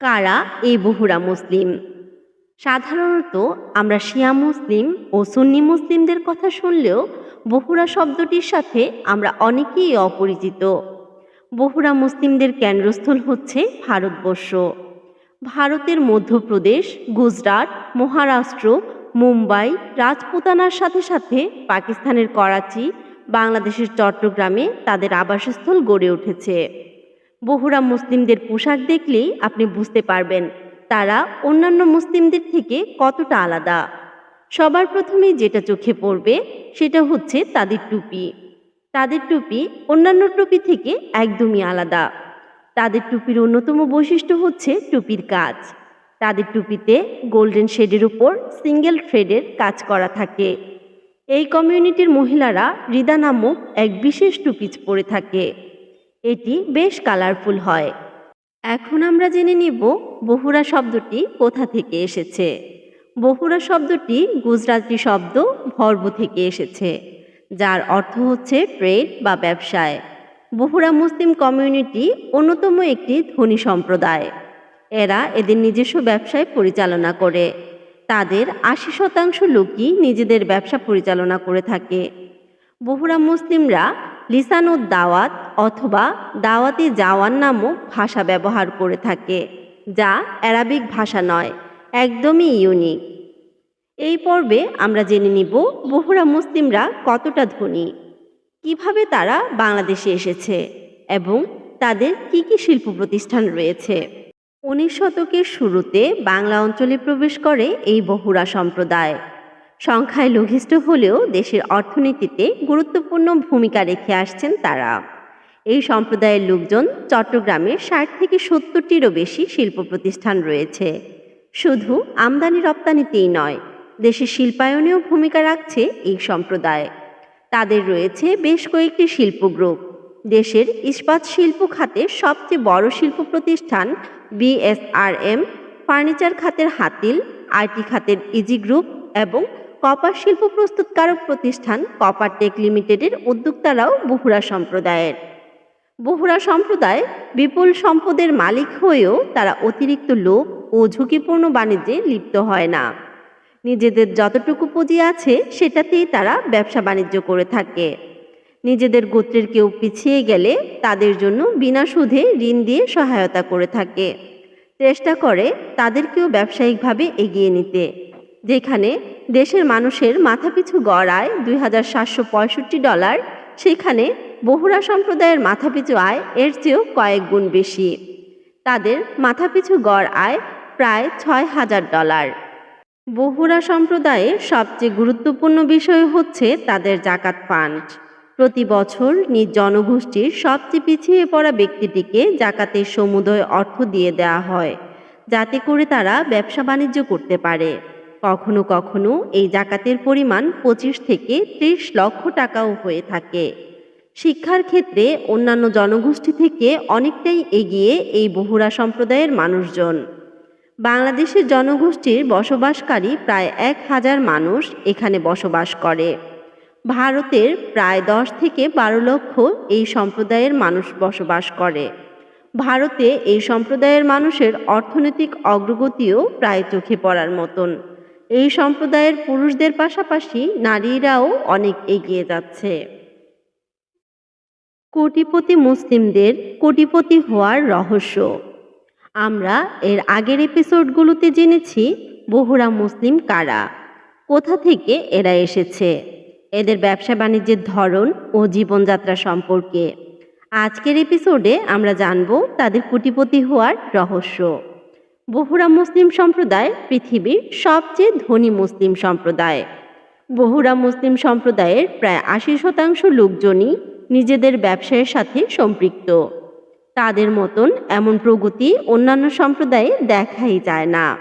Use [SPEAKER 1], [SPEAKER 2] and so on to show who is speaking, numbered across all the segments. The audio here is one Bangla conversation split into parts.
[SPEAKER 1] কারা এই বহুরা মুসলিম? সাধারণত আমরা শিয়া মুসলিম ও সুন্নি মুসলিমদের কথা শুনলেও বহুরা শব্দটির সাথে আমরা অনেকেই অপরিচিত। বহুরা মুসলিমদের কেন্দ্রস্থল হচ্ছে ভারতবর্ষ। ভারতের মধ্যপ্রদেশ, গুজরাট, মহারাষ্ট্র, মুম্বাই, রাজপুতানার সাথে সাথে পাকিস্তানের করাচি, বাংলাদেশের চট্টগ্রামে তাদের আবাসস্থল গড়ে উঠেছে। বহুরা মুসলিমদের পোশাক দেখলেই আপনি বুঝতে পারবেন তারা অন্যান্য মুসলিমদের থেকে কতটা আলাদা। সবার প্রথমেই যেটা চোখে পড়বে সেটা হচ্ছে তাদের টুপি। তাদের টুপি অন্যান্য টুপি থেকে একদমই আলাদা। তাদের টুপির অন্যতম বৈশিষ্ট্য হচ্ছে টুপির কাজ। তাদের টুপিতে গোল্ডেন শেডের উপর সিঙ্গেল থ্রেডের কাজ করা থাকে। এই কমিউনিটির মহিলারা রিদা নামক এক বিশেষ টুপিজ পরে থাকে। এটি বেশ কালারফুল হয়। এখন আমরা জেনে নিব বহুরা শব্দটি কোথা থেকে এসেছে। বহুরা শব্দটি গুজরাটি শব্দ ভর্ব থেকে এসেছে, যার অর্থ হচ্ছে ট্রেড বা ব্যবসায়। বহুরা মুসলিম কমিউনিটি অন্যতম একটি ধনী সম্প্রদায়। এরা এদের নিজস্ব ব্যবসায় পরিচালনা করে। তাদের আশি শতাংশ লোকই নিজেদের ব্যবসা পরিচালনা করে থাকে। বহুরা মুসলিমরা লিসানুদ দাওয়াত অথবা দাওয়াতি জাওয়ান নামক ভাষা ব্যবহার করে থাকে, যা অ্যারাবিক ভাষা নয়, একদমই ইউনিক। এই পর্বে আমরা জেনে নিব বহুরা মুসলিমরা কতটা ধনী, কীভাবে তারা বাংলাদেশে এসেছে এবং তাদের কি কি শিল্প প্রতিষ্ঠান রয়েছে। উনিশ শতকের শুরুতে বাংলা অঞ্চলে প্রবেশ করে এই বহুরা সম্প্রদায়। সংখ্যায় লঘিষ্ঠ হলেও দেশের অর্থনীতিতে গুরুত্বপূর্ণ ভূমিকা রেখে আসছেন তারা। এই সম্প্রদায়ের লোকজন চট্টগ্রামে ষাট থেকে সত্তরটিরও বেশি শিল্প প্রতিষ্ঠান রয়েছে। শুধু আমদানি রপ্তানিতেই নয় দেশের শিল্পায়নেও ভূমিকা রাখছে এই সম্প্রদায়। তাদের রয়েছে বেশ কয়েকটি শিল্প গ্রুপ। দেশের ইস্পাত শিল্প খাতে সবচেয়ে বড় শিল্প প্রতিষ্ঠান বিএসআরএম, ফার্নিচার খাতের হাতিল, আইটি খাতের ইজি গ্রুপ এবং কপার শিল্প প্রস্তুতকারক প্রতিষ্ঠান কপার টেক লিমিটেডের উদ্যোক্তারাও বহুরা সম্প্রদায়ের। বহুরা সম্প্রদায় বিপুল সম্পদের মালিক হয়েও তারা অতিরিক্ত লোভ ও ঝুঁকিপূর্ণ বাণিজ্যে লিপ্ত হয় না। নিজেদের যতটুকু পুঁজি আছে সেটাতেই তারা ব্যবসা বাণিজ্য করে থাকে। নিজেদের গোত্রের কেউ পিছিয়ে গেলে তাদের জন্য বিনা সুদে ঋণ দিয়ে সহায়তা করে থাকে। চেষ্টা করে তাদেরকেও ব্যবসায়িকভাবে এগিয়ে নিতে। যেখানে দেশের মানুষের মাথাপিছু গড় আয় দুই হাজার সাতশো পঁয়ষট্টি ডলার, সেখানে বহুরা সম্প্রদায়ের মাথাপিছু আয় এর চেয়েও কয়েক গুণ বেশি। তাদের মাথাপিছু গড় আয় প্রায় ছয় হাজার ডলার। বহুরা সম্প্রদায়ের সবচেয়ে গুরুত্বপূর্ণ বিষয় হচ্ছে তাদের জাকাত ফান্ড প্রতি বছর নিজ জনগোষ্ঠীর সবচেয়ে পিছিয়ে পড়া ব্যক্তিটিকে জাকাতের সমুদয় অর্থ দিয়ে দেওয়া হয়, যাতে করে তারা ব্যবসা বাণিজ্য করতে পারে। কখনো কখনো এই জাকাতের পরিমাণ পঁচিশ থেকে ত্রিশ লক্ষ টাকাও হয়ে থাকে। শিক্ষার ক্ষেত্রে অন্যান্য জনগোষ্ঠী থেকে অনেকটাই এগিয়ে এই বহুরা সম্প্রদায়ের মানুষজন। বাংলাদেশের জনগোষ্ঠীর বসবাসকারী প্রায় এক হাজার মানুষ এখানে বসবাস করে। ভারতের প্রায় দশ থেকে বারো লক্ষ এই সম্প্রদায়ের মানুষ বসবাস করে। ভারতে এই সম্প্রদায়ের মানুষের অর্থনৈতিক অগ্রগতিও প্রায় চোখে পড়ার মতন। এই সম্প্রদায়ের পুরুষদের পাশাপাশি নারীরাও অনেক এগিয়ে যাচ্ছে। কোটিপতি মুসলিমদের কোটিপতি হওয়ার রহস্য। আমরা এর আগের এপিসোডগুলোতে জেনেছি বহুরা মুসলিম কারা, কোথা থেকে এরা এসেছে, এদের ব্যবসা বাণিজ্যের ধরন ও জীবনযাত্রা সম্পর্কে। আজকের এপিসোডে আমরা জানব তাদের কোটিপতি হওয়ার রহস্য। বহুরা মুসলিম সম্প্রদায় পৃথিবীর সবচেয়ে ধনী মুসলিম সম্প্রদায়। বহুরা মুসলিম সম্প্রদায়ের প্রায় আশি শতাংশ লোকজনই নিজেদের ব্যবসায়ের সাথে সম্পৃক্ত। তাদের মতন এমন প্রগতি অন্যান্য সম্প্রদায়ে দেখাই যায় না।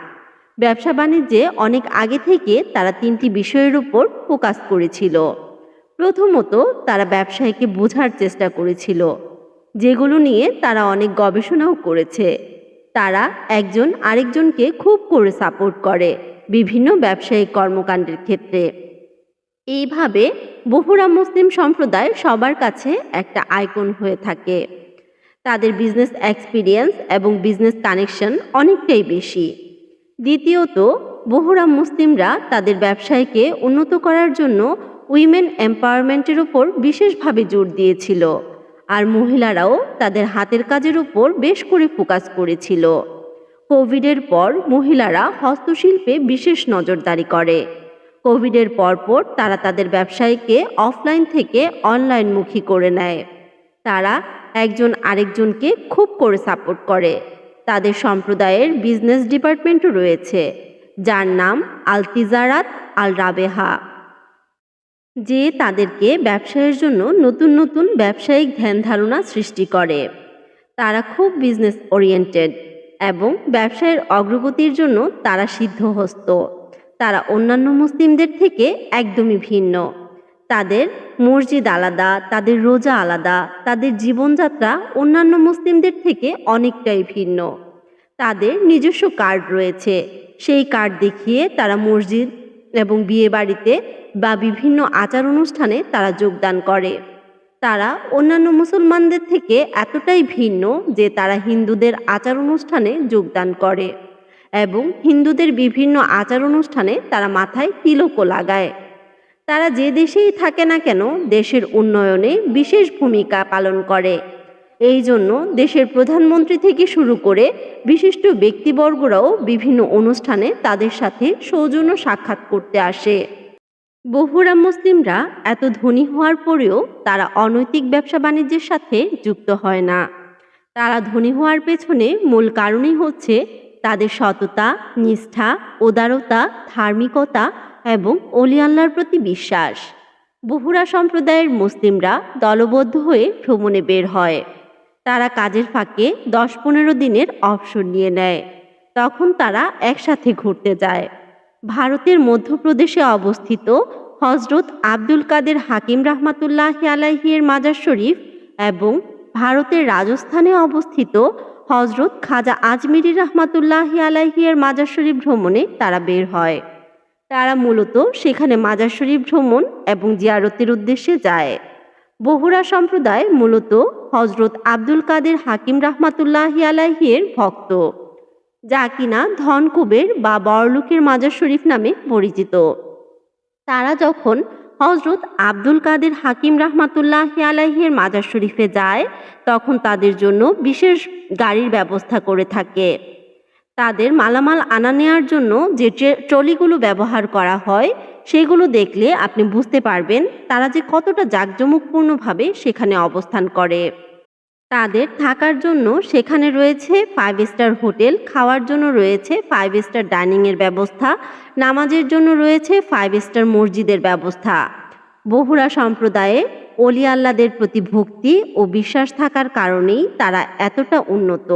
[SPEAKER 1] ব্যবসা বাণিজ্যে অনেক আগে থেকে তারা তিনটি বিষয়ের উপর ফোকাস করেছিল। প্রথমত, তারা ব্যবসায়ীকে বোঝার চেষ্টা করেছিল, যেগুলো নিয়ে তারা অনেক গবেষণাও করেছে। তারা একজন আরেকজনকে খুব করে সাপোর্ট করে বিভিন্ন ব্যবসায়িক কর্মকাণ্ডের ক্ষেত্রে। এইভাবে বহুরা মুসলিম সম্প্রদায় সবার কাছে একটা আইকন হয়ে থাকে। তাদের বিজনেস এক্সপিরিয়েন্স এবং বিজনেস কানেকশন অনেকটাই বেশি। দ্বিতীয়ত, বহুরা মুসলিমরা তাদের ব্যবসায়কে উন্নত করার জন্য উইমেন এম্পাওয়ারমেন্টের উপর বিশেষভাবে জোর দিয়েছিল। আর মহিলারাও তাদের হাতের কাজের উপর বেশ করে ফোকাস করেছিল। কোভিডের পর মহিলারা হস্তশিল্পে বিশেষ নজরদারি করে। কোভিডের পরপর তারা তাদের ব্যবসায়ীকে অফলাইন থেকে অনলাইনমুখী করে নেয়। তারা একজন আরেকজনকে খুব করে সাপোর্ট করে। তাদের সম্প্রদায়ের বিজনেস ডিপার্টমেন্টও রয়েছে, যার নাম আলতিজারাত আল রাবেহা। যে তাদেরকে ব্যবসায়ের জন্য নতুন নতুন ব্যবসায়িক ধ্যান ধারণা সৃষ্টি করে। তারা খুব বিজনেস ওরিয়েন্টেড এবং ব্যবসায়ের অগ্রগতির জন্য তারা সিদ্ধহস্ত। তারা অন্যান্য মুসলিমদের থেকে একদমই ভিন্ন। তাদের মসজিদ আলাদা, তাদের রোজা আলাদা, তাদের জীবনযাত্রা অন্যান্য মুসলিমদের থেকে অনেকটাই ভিন্ন। তাদের নিজস্ব কার্ড রয়েছে। সেই কার্ড দেখিয়ে তারা মসজিদ এবং বিয়ে বাড়িতে বা বিভিন্ন আচার অনুষ্ঠানে তারা যোগদান করে। তারা অন্যান্য মুসলমানদের থেকে এতটাই ভিন্ন যে তারা হিন্দুদের আচার অনুষ্ঠানে যোগদান করে এবং হিন্দুদের বিভিন্ন আচার অনুষ্ঠানে তারা মাথায় তিলকও লাগায়। তারা যে দেশেই থাকে না কেন, দেশের উন্নয়নে বিশেষ ভূমিকা পালন করে। এই জন্য দেশের প্রধানমন্ত্রী থেকে শুরু করে বিশিষ্ট ব্যক্তিবর্গরাও বিভিন্ন অনুষ্ঠানে তাদের সাথে সৌজন্য সাক্ষাৎ করতে আসে। বহুরা মুসলিমরা এত ধনী হওয়ার পরেও তারা অনৈতিক ব্যবসা বাণিজ্যের সাথে যুক্ত হয় না। তারা ধনী হওয়ার পেছনে মূল কারণই হচ্ছে তাদের সততা, নিষ্ঠা, উদারতা, ধার্মিকতা এবং অলি আল্লাহর প্রতি বিশ্বাস। বহুরা সম্প্রদায়ের মুসলিমরা দলবদ্ধ হয়ে ভ্রমণে বের হয়। তারা কাজের ফাঁকে দশ পনেরো দিনের অবসর নিয়ে নেয়। তখন তারা একসাথে ঘুরতে যায়। ভারতের মধ্যপ্রদেশে অবস্থিত হজরত আব্দুল কাদের হাকিম রাহমাতুল্লাহ আলাহিয়ের মাজার শরীফ এবং ভারতের রাজস্থানে অবস্থিত হজরত খাজা আজমিরি রহমাতুল্লাহ আলাহিয়ের মাজার শরীফ ভ্রমণে তারা বের হয়। তারা মূলত সেখানে মাজার শরীফ ভ্রমণ এবং জিয়ারতের উদ্দেশ্যে যায়। বহুরা সম্প্রদায় মূলত হজরত আব্দুল কাদের হাকিম রাহমাতুল্লাহ আলাহিয়ের ভক্ত। যা কিনা ধনকুবের বা বড়লুকের মাজার শরীফ নামে পরিচিত। তারা যখন হজরত আব্দুল কাদের হাকিম রাহমাতুল্লাহ আলাহিয়ের মাজার শরীফে যায়, তখন তাদের জন্য বিশেষ গাড়ির ব্যবস্থা করে থাকে। তাদের মালামাল আনা নেওয়ার জন্য যে ট্রলিগুলো ব্যবহার করা হয়, সেগুলো দেখলে আপনি বুঝতে পারবেন তারা যে কতটা জাঁকজমকপূর্ণভাবে সেখানে অবস্থান করে। তাদের থাকার জন্য সেখানে রয়েছে ফাইভ স্টার হোটেল, খাওয়ার জন্য রয়েছে ফাইভ স্টার ডাইনিংয়ের ব্যবস্থা, নামাজের জন্য রয়েছে ফাইভ স্টার মসজিদের ব্যবস্থা। বহুরা সম্প্রদায়ে অলি আল্লাদের প্রতি ভক্তি ও বিশ্বাস থাকার কারণেই তারা এতটা উন্নত।